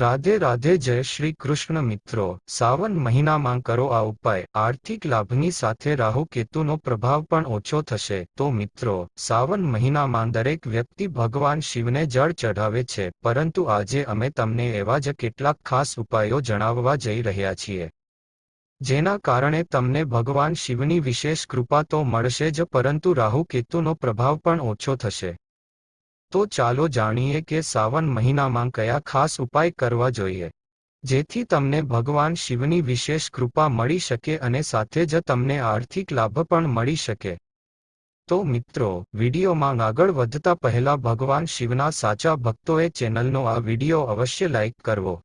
રાધે રાધે જય શ્રી કૃષ્ણ મિત્રો. સાવન મહિનામાં કરો આ ઉપાય. આર્થિક લાભની સાથે રાહુ કેતુનો પ્રભાવ પણ ઓછો થશે. તો મિત્રો, સાવન મહિનામાં દરેક વ્યક્તિ ભગવાન શિવને જળ ચઢાવે છે. પરંતુ આજે અમે તમને એવા જ કેટલાક ખાસ ઉપાયો જણાવવા જઈ રહ્યા છીએ. જેના કારણે તમને ભગવાન શિવની વિશેષ કૃપા તો મળશે જ, પરંતુ રાહુ કેતુનો પ્રભાવ પણ ઓછો થશે. તો ચાલો જાણીએ કે સાવન મહિનામાં કયા ખાસ ઉપાય કરવા જોઈએ. જેથી તમને ભગવાન શિવની વિશેષ કૃપા મળી શકે અને સાથે જ તમને આર્થિક લાભ પણ મળી શકે. તો મિત્રો, વિડીયોમાં આગળ વધતા પહેલા ભગવાન શિવના સાચા ભક્તોએ ચેનલનો આ વીડિયો અવશ્ય લાઇક કરવો.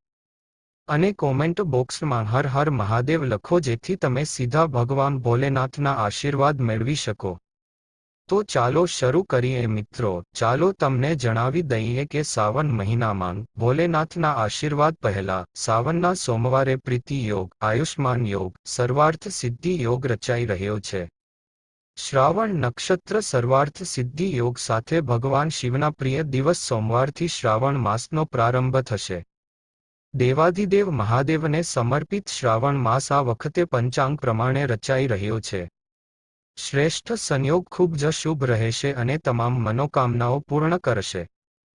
અને કોમેન્ટ બોક્સમાં હર હર મહાદેવ લખો જેથી તમે સીધા ભગવાન ભોલેનાથના આશીર્વાદ મેળવી શકો. તો ચાલો શરૂ કરીએ મિત્રો. ચાલો તમને જણાવી દઈએ કે સાવન મહિનામાં ભોલેનાથના આશીર્વાદ પહેલા સાવનના સોમવારે પ્રીતિ યોગ, આયુષ્માન યોગ, સર્વાર્થ સિદ્ધિ યોગ રચાઈ રહ્યો છે. શ્રાવણ નક્ષત્ર સર્વાર્થ સિદ્ધિ યોગ સાથે ભગવાન શિવના પ્રિય દિવસ સોમવારથી શ્રાવણ માસનો પ્રારંભ થશે. દેવાધિદેવ મહાદેવને સમર્પિત શ્રાવણ માસ આ વખતે પંચાંગ પ્રમાણે રચાઈ રહ્યો છે. શ્રેષ્ઠ સંયોગ ખૂબ જ શુભ રહેશે અને તમામ મનોકામનાઓ પૂર્ણ કરશે.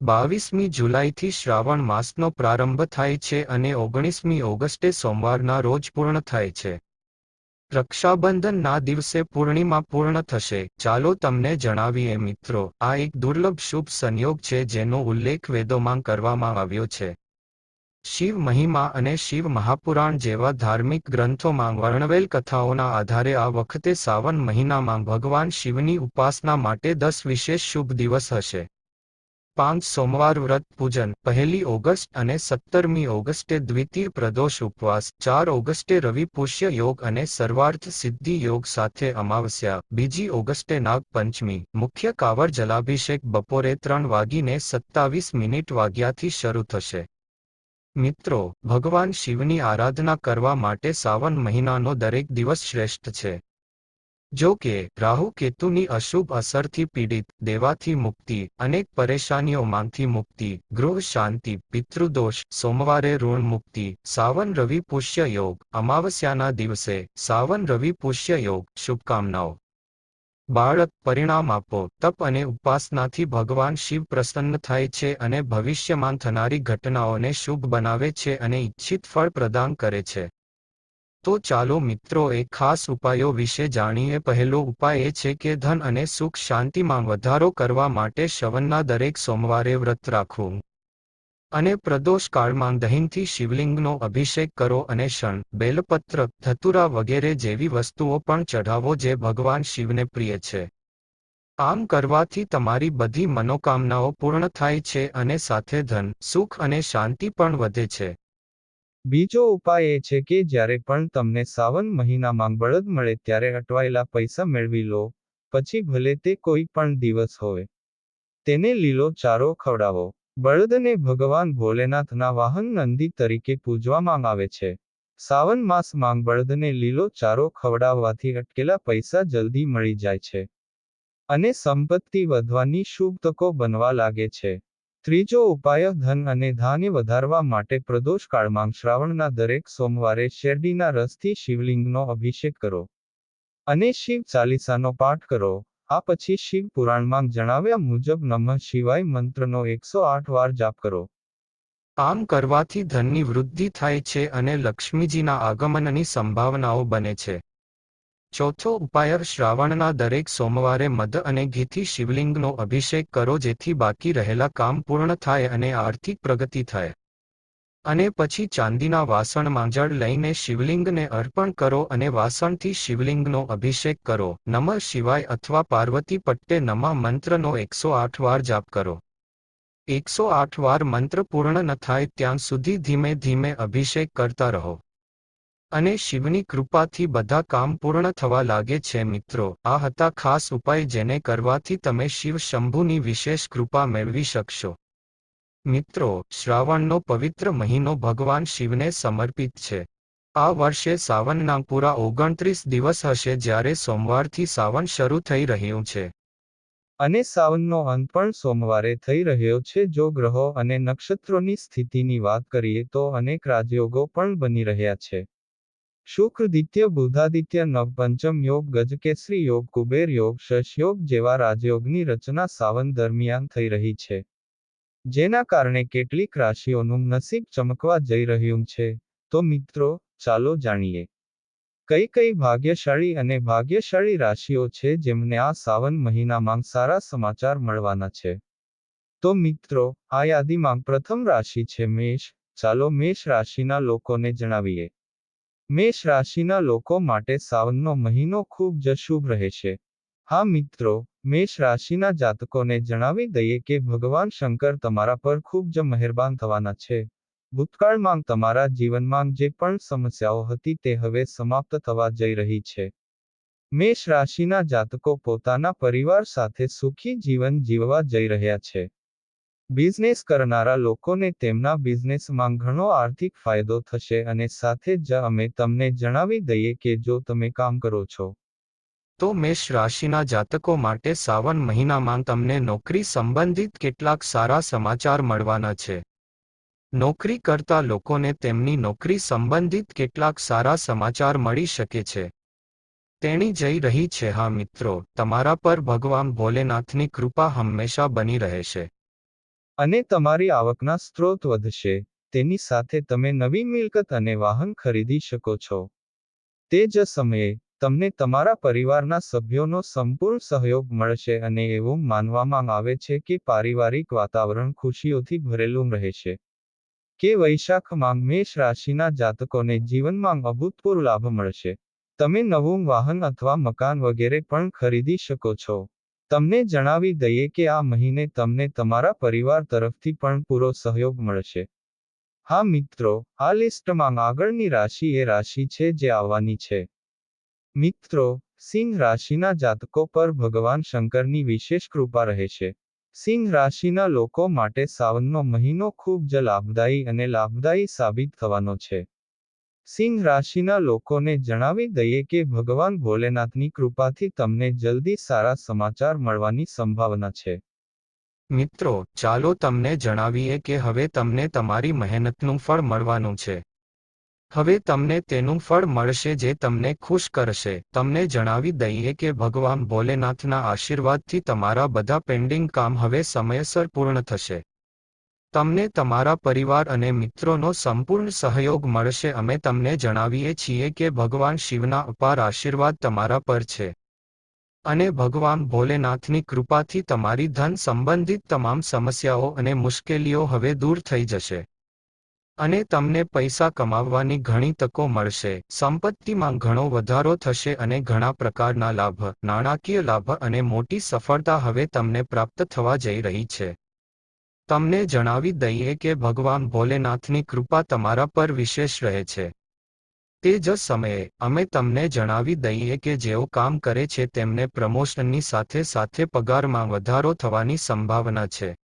બાવીસમી જુલાઈથી શ્રાવણ માસનો પ્રારંભ થાય છે અને ઓગણીસમી ઓગસ્ટે સોમવારના રોજ પૂર્ણ થાય છે. રક્ષાબંધનના દિવસે પૂર્ણિમા પૂર્ણ થશે. ચાલો તમને જણાવીએ મિત્રો, આ એક દુર્લભ શુભ સંયોગ છે જેનો ઉલ્લેખ વેદોમાં કરવામાં આવ્યો છે. શિવ મહિમા અને શિવ મહાપુરાણ જેવા ધાર્મિક ગ્રંથોમાં વર્ણવેલ કથાઓના આધારે આ વખતે સાવન મહિનામાં ભગવાન શિવની ઉપાસના માટે દસ વિશેષ શુભ દિવસ હશે. પાંચ સોમવાર વ્રત પૂજન, પહેલી ઓગસ્ટ અને સત્તરમી ઓગસ્ટે દ્વિતીય પ્રદોષ ઉપવાસ, ચાર ઓગસ્ટે રવિ પુષ્ય યોગ અને સર્વાર્થ સિદ્ધિ યોગ સાથે અમાવસ્યા, બીજી ઓગસ્ટે નાગ પંચમી, મુખ્ય કાવર જલાભિષેક બપોરે ત્રણ વાગીને સત્તાવીસ મિનિટ વાગ્યાથી શરૂ થશે. મિત્રો, ભગવાન શિવની આરાધના કરવા માટે સાવન મહિનાનો દરેક દિવસ શ્રેષ્ઠ છે. જો કે, રાહુ કેતુની અશુભ અસરથી પીડિત, દેવાથી મુક્તિ, અનેક પરેશાનીઓમાંથી મુક્તિ, ગૃહ શાંતિ, પિતૃદોષ, સોમવારે ઋણ મુક્તિ, સાવન રવિ પુષ્ય યોગ, અમાવસ્યાના દિવસે સાવન રવિ પુષ્ય યોગ, શુભકામનાઓ. બાળક પરિણામ આપો. તપ અને ઉપાસનાથી ભગવાન શિવ પ્રસન્ન થાય છે અને ભવિષ્યમાં થનારી ઘટનાઓને શુભ બનાવે છે અને ઇચ્છિત ફળ પ્રદાન કરે છે. તો ચાલો મિત્રો, એ ખાસ ઉપાયો વિશે જાણીએ. પહેલો ઉપાય એ છે કે ધન અને સુખ શાંતિમાં વધારો કરવા માટે શવનના દરેક સોમવારે વ્રત રાખવું. અને પ્રદોષ કાળમાં દહીંથી શિવલિંગનો અભિષેક કરો અને શણ, બેલપત્ર, ધતુરા વગેરે જેવી વસ્તુઓ પણ ચઢાવો જે ભગવાન શિવને પ્રિય છે. આમ કરવાથી તમારી બધી મનોકામનાઓ પૂર્ણ થાય છે અને સાથે ધન, સુખ અને શાંતિ પણ વધે છે. બીજો ઉપાય એ છે કે જ્યારે પણ તમને સાવન મહિનામાં બળદ મળે ત્યારે અટવાયેલા પૈસા મેળવી લો, પછી ભલે તે કોઈ પણ દિવસ હોય. તેને લીલો ચારો ખવડાવો. બળદને ભગવાન ભોલેનાથના વાહન નંદી તરીકે પૂજવામાં આવે છે. સાવન માસમાં બળદને લીલો ચારો ખવડાવવાથી અટકેલા પૈસા જલ્દી મળી જાય છે. અને સંપત્તિ વધવાની શુભ તકો બનવા લાગે છે. ત્રીજો ઉપાય ધન અને ધાન્ય વધારવા માટે પ્રદોષ કાળમાં શ્રાવણના દરેક સોમવારે શેરડીના રસથી શિવલિંગનો અભિષેક કરો. અને શિવ ચાલીસાનો પાઠ કરો. આ પછી શિવ પુરાણમાં જણાવ્યા મુજબ નમઃ શિવાય મંત્રનો એકસો આઠ વાર જાપ કરો. આમ કરવાથી ધનની વૃદ્ધિ થાય છે અને લક્ષ્મીજીના આગમનની સંભાવનાઓ બને છે. ચોથો ઉપાય શ્રાવણના દરેક સોમવારે મધ અને ઘીથી શિવલિંગનો અભિષેક કરો જેથી બાકી રહેલા કામ પૂર્ણ થાય અને આર્થિક પ્રગતિ થાય. અને પછી ચાંદીના વાસણમાં જળ લઈને શિવલિંગને અર્પણ કરો અને વાસણથી શિવલિંગનો અભિષેક કરો. નમ શિવાય અથવા પાર્વતી પટ્ટે નમા મંત્રનો એકસો આઠ વાર જાપ કરો. એકસો આઠ વાર મંત્ર પૂર્ણ ન થાય ત્યાં સુધી ધીમે ધીમે અભિષેક કરતા રહો. અને શિવની કૃપાથી બધા કામ પૂર્ણ થવા લાગે છે મિત્રો. આ હતા ખાસ ઉપાય જેને કરવાથી તમે શિવ શંભુની વિશેષ કૃપા મેળવી શકશો. મિત્રો, શ્રાવણનો પવિત્ર મહિનો ભગવાન શિવને સમર્પિત છે. આ વર્ષે સાવનના પૂરા ઓગણત્રીસ દિવસ હશે જ્યારે સોમવારથી સાવન શરૂ થઈ રહ્યું છે. અને સાવનનો અંત પણ સોમવારે થઈ રહ્યો છે. જો ગ્રહો અને નક્ષત્રોની સ્થિતિની વાત કરીએ તો અનેક રાજયોગો પણ બની રહ્યા છે. શુક્રદિત્ય બુધાદિત્ય નવ પંચમ યોગ, ગજકેસરી યોગ, કુબેર યોગ શશયોગ જેવા રાજયોગની રચના સાવન દરમિયાન થઈ રહી છે. જેના કારણે કેટલીક રાશિઓનું નસીબ ચમકવા જઈ રહ્યું છે. તો મિત્રો, ચાલો જાણીએ. કઈ કઈ ભાગ્યશાળી અને ભાગ્યશાળી રાશિઓ છે જેમને આ સાવન મહિનામાં સારા સમાચાર મળવાના છે? તો મિત્રો, આ યાદીમાં પ્રથમ રાશિ છે મેષ. ચાલો મેષ રાશિના લોકોને જણાવીએ. મેષ રાશિના લોકો માટે સાવનનો મહિનો ખૂબ જ શુભ રહેશે હા મિત્રો મેષ રાશિના જાતકોને જણાવી દઈએ કે ભગવાન શંકર તમારા પર ખૂબ જ મહેરબાન થવાના છે. ભૂતકાળમાં તમારા જીવનમાં જે પણ સમસ્યાઓ હતી તે હવે સમાપ્ત થવા જઈ રહી છે. મેષ રાશિના જાતકો પોતાના પરિવાર સાથે સુખી જીવન જીવવા જઈ રહ્યા છે. બિઝનેસ કરનારા લોકોને તેમના બિઝનેસમાં ઘણો આર્થિક ફાયદો થશે અને સાથે જ અમે તમને જણાવી દઈએ કે જો તમે કામ કરો છો તો મેષ રાશિના જાતકો માટે સાવન મહિનામાં તમને નોકરી સંબંધિત કેટલાક સારા સમાચાર મળવાના છે. નોકરી કરતા લોકોને તેમની નોકરી સંબંધિત કેટલાક સારા સમાચાર મળી શકે છે. તેણી જઈ રહી છે, હા મિત્રો, તમારા પર ભગવાન ભોલેનાથની કૃપા હંમેશા બની રહેશે અને તમારી આવકના સ્ત્રોત વધશે, તેની સાથે તમે નવી મિલકત અને વાહન ખરીદી શકો છો. તે જ સમયે તમને તમારા પરિવારના સભ્યોનો સંપૂર્ણ સહયોગ મળશે અને એવું માનવામાં આવે છે કે પારિવારિક વાતાવરણ ખુશીઓથી ભરેલું રહેશે કે વૈશાખમાં મેષ રાશિના જાતકોને જીવનમાં અભૂતપૂર્વ લાભ મળશે. તમે નવું વાહન અથવા મકાન વગેરે પણ ખરીદી શકો છો. તમને જણાવી દઈએ કે આ મહિને તમને તમારા પરિવાર તરફથી પણ પૂરો સહયોગ મળશે. હા મિત્રો, આ લિસ્ટમાં આગળની રાશિ એ રાશિ છે જે આવવાની છે. મિત્રો, સિંહ રાશિના જાતકો પર ભગવાન શંકરની વિશેષ કૃપા રહેશે સિંહ રાશિના લોકો માટે સાવનનો મહિનો ખૂબ જ લાભદાયી અને લાભદાયી સાબિત થવાનો છે. સિંહ રાશિના લોકોને જણાવી દઈએ કે ભગવાન ભોલેનાથની કૃપાથી તમને જલ્દી સારા સમાચાર મળવાની સંભાવના છે. મિત્રો, ચાલો તમને જણાવીએ કે હવે તમને તમારી મહેનતનું ફળ મળવાનું છે. હવે તમને તેનું ફળ મળશે જે તમને ખુશ કરશે. તમને જણાવી દઈએ કે ભગવાન ભોલેનાથના આશીર્વાદથી તમારા બધા પેન્ડિંગ કામ હવે સમયસર પૂર્ણ થશે. તમને તમારા પરિવાર અને મિત્રોનો સંપૂર્ણ સહયોગ મળશે. અમે તમને જણાવીએ છીએ કે ભગવાન શિવના અપાર આશીર્વાદ તમારા પર છે. અને ભગવાન ભોલેનાથની કૃપાથી તમારી ધન સંબંધિત તમામ સમસ્યાઓ અને મુશ્કેલીઓ હવે દૂર થઈ જશે. અને તમને પૈસા કમાવવાની ઘણી તકો મળશે. સંપત્તિમાં ઘણો વધારો થશે અને ઘણા પ્રકારના લાભ, નાણાકીય લાભ અને મોટી સફળતા હવે તમને પ્રાપ્ત થવા જઈ રહી છે. તમને જણાવી દઈએ કે ભગવાન ભોલેનાથની કૃપા તમારા પર વિશેષ રહે છે. તે જ સમયે, અમે તમને જણાવી દઈએ કે જેઓ કામ કરે છે તેમને પ્રમોશનની સાથે સાથે પગારમાં વધારો થવાની સંભાવના છે.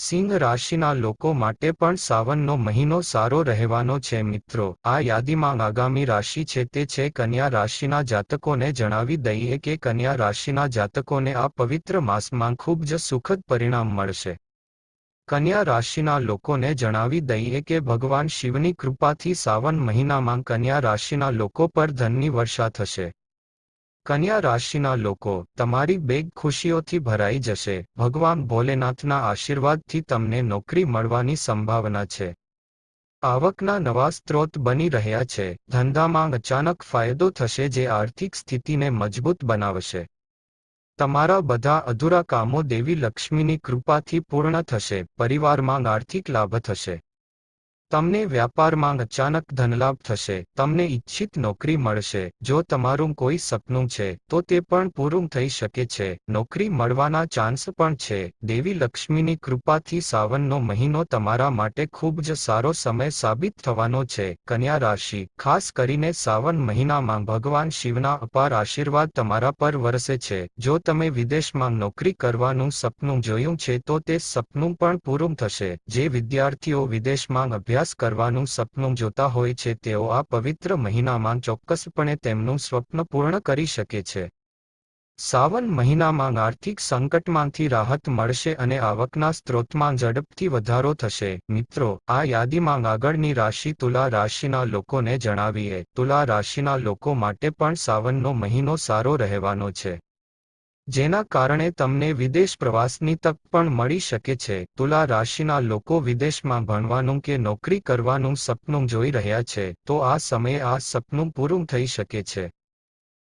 સિંહ રાશિના લોકો માટે પણ સાવનનો મહિનો સારો રહેવાનો છે મિત્રો. આ યાદીમાં આગામી રાશિ છે તે છે કન્યા રાશિના જાતકોને જણાવી દઈએ કે કન્યા રાશિના જાતકોને આ પવિત્ર માસમાં ખૂબ જ સુખદ પરિણામ મળશે. કન્યા રાશિના લોકોને જણાવી દઈએ કે ભગવાન શિવની કૃપાથી સાવન મહિનામાં કન્યા રાશિના લોકો પર ધનની વર્ષા થશે. કન્યા રાશિના લોકો, તમારી બેગ ખુશીઓથી ભરાઈ જશે. ભગવાન ભોલેનાથના આશીર્વાદથી તમને નોકરી મળવાની સંભાવના છે. આવકના નવા સ્ત્રોત બની રહ્યા છે. ધંધામાં અચાનક ફાયદો થશે જે આર્થિક સ્થિતિને મજબૂત બનાવશે. તમારા બધા અધૂરા કામો દેવી લક્ષ્મીની કૃપાથી પૂર્ણ થશે. પરિવારમાં આર્થિક લાભ થશે. તમને વ્યાપારમાં અચાનક ધનલાભ થશે, તમને ઈચ્છિત નોકરી મળશે, જો તમારું કોઈ સપનું છે, તો તે પણ પૂરું થઈ શકે છે. નોકરી મળવાના ચાન્સ પણ છે. દેવી લક્ષ્મીની કૃપાથી સાવનનો મહિનો તમારા માટે ખૂબ જ સારો સમય સાબિત થવાનો છે. કન્યા રાશિ, ખાસ કરીને સાવન મહિનામાં ભગવાન શિવના અપાર આશીર્વાદ તમારા પર વરસે છે. જો તમે વિદેશમાં નોકરી કરવાનું સપનું જોયું છે, તો તે સપનું પણ પૂરું થશે. જે વિદ્યાર્થીઓ વિદેશમાં અભ્યાસ અભ્યાસ કરવાનું સપનું જોતા હોય છે, તેઓ આ પવિત્ર મહિનામાં ચોક્કસપણે તેમનું સ્વપ્ન પૂર્ણ કરી શકે છે. સાવન મહિનામાં આર્થિક સંકટમાંથી રાહત મળશે અને આવકના સ્ત્રોતમાં ઝડપથી વધારો થશે. મિત્રો, આ યાદીમાં આગળની રાશિ તુલા રાશિના લોકોને જણાવીએ. તુલા રાશિના લોકો માટે પણ સાવનનો મહિનો સારો રહેવાનો છે. જેના કારણે તમને વિદેશ પ્રવાસની તક પણ મળી શકે છે. તુલા રાશિના લોકો વિદેશમાં ભણવાનું કે નોકરી કરવાનું સપનું જોઈ રહ્યા છે, તો આ સમયે આ સપનું પૂરું થઈ શકે છે.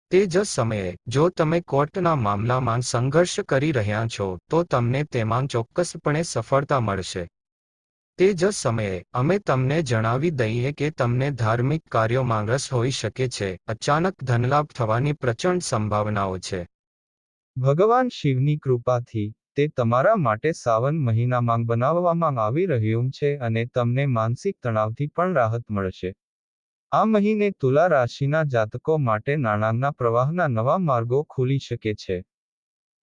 તે જ સમયે, જો તમે કોર્ટના મામલામાં સંઘર્ષ કરી રહ્યા છો, તો તમને તેમાં ચોક્કસપણે સફળતા મળશે. તે જ સમયે, અમે તમને જણાવી દઈએ કે તમને ધાર્મિક કાર્યોમાં રસ હોઈ શકે છે, અચાનક ધનલાભ થવાની પ્રચંડ સંભાવનાઓ છે. ભગવાન શિવની કૃપાથી તે તમારા માટે સાવન મહિનામાં બનાવવામાં આવી રહ્યું છે અને તમને માનસિક તણાવથી પણ રાહત મળશે. આ મહિને તુલા રાશિના જાતકો માટે નાણાંના પ્રવાહના નવા માર્ગો ખુલી શકે છે.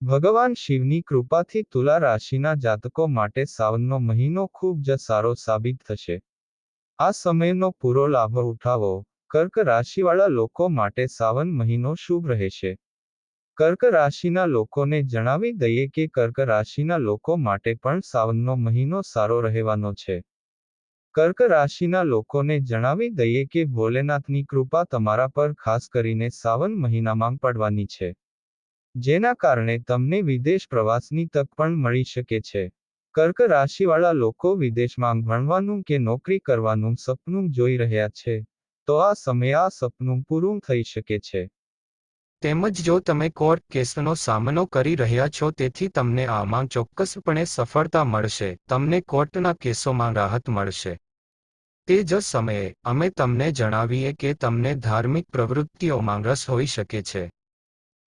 ભગવાન શિવની કૃપાથી તુલા રાશિના જાતકો માટે સાવનનો મહિનો ખૂબ જ સારો સાબિત થશે. આ સમયનો પૂરો લાભ ઉઠાવો. કર્ક રાશિવાળા લોકો માટે સાવન મહિનો શુભ રહેશે. કર્ક રાશિના લોકોને જણાવી દઈએ કે કર્ક રાશિના લોકો માટે પણ સાવનનો મહિનો સારો રહેવાનો છે. કર્ક રાશિના લોકોને જણાવી દઈએ કે ભોલેનાથની કૃપા તમારા પર ખાસ કરીને સાવન મહિનામાં પડવાની છે. જેના કારણે તમને વિદેશ પ્રવાસની તક પણ મળી શકે છે. કર્ક રાશિવાળા લોકો વિદેશમાં ભણવાનું કે નોકરી કરવાનું સપનું જોઈ રહ્યા છે, તો આ સમયે આ સપનું પૂરું થઈ શકે છે. તેમજ જો તમે કોર્ટ કેસનો સામનો કરી રહ્યા છો તેથી તમને આમાં ચોક્કસપણે સફળતા મળશે, તમને કોર્ટના કેસોમાં રાહત મળશે. તે જ સમયે, અમે તમને જણાવીએ કે તમને ધાર્મિક પ્રવૃત્તિઓમાં રસ હોઈ શકે છે.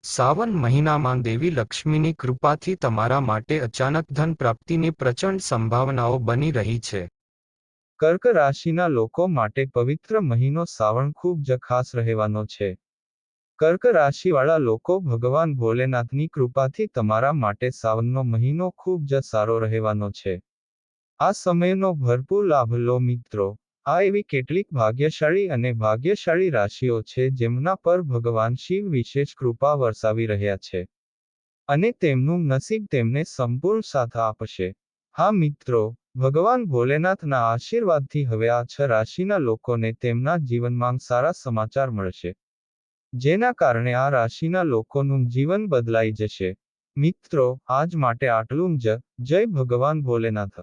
સાવન મહિનામાં દેવી લક્ષ્મીની કૃપાથી તમારા માટે અચાનક ધન પ્રાપ્તિની પ્રચંડ સંભાવનાઓ બની રહી છે. કર્ક રાશિના લોકો માટે પવિત્ર મહિનો સાવણ ખૂબ જ ખાસ રહેવાનો છે. કર્ક રાશિવાળા લોકો ભગવાન ભોલેનાથની કૃપાથી તમારા માટે સાવનનો મહિનો ખૂબ જ સારો રહેવાનો છે. આ સમયનો ભરપૂર લાભ લો મિત્રો. આ એવી કેટલીક ભાગ્યશાળી અને ભાગ્યશાળી રાશિઓ છે જેમના પર ભગવાન શિવ વિશેષ કૃપા વરસાવી રહ્યા છે. અને તેમનું નસીબ તેમને સંપૂર્ણ સાથ આપશે. હા મિત્રો, ભગવાન ભોલેનાથના આશીર્વાદથી હવે આ છ રાશિના લોકોને તેમના જીવનમાં સારા સમાચાર મળશે. જેના કારણે આ રાશિના લોકોનું જીવન બદલાઈ જશે. મિત્રો, આજ માટે આટલું જ. જય ભગવાન ભોલેનાથ.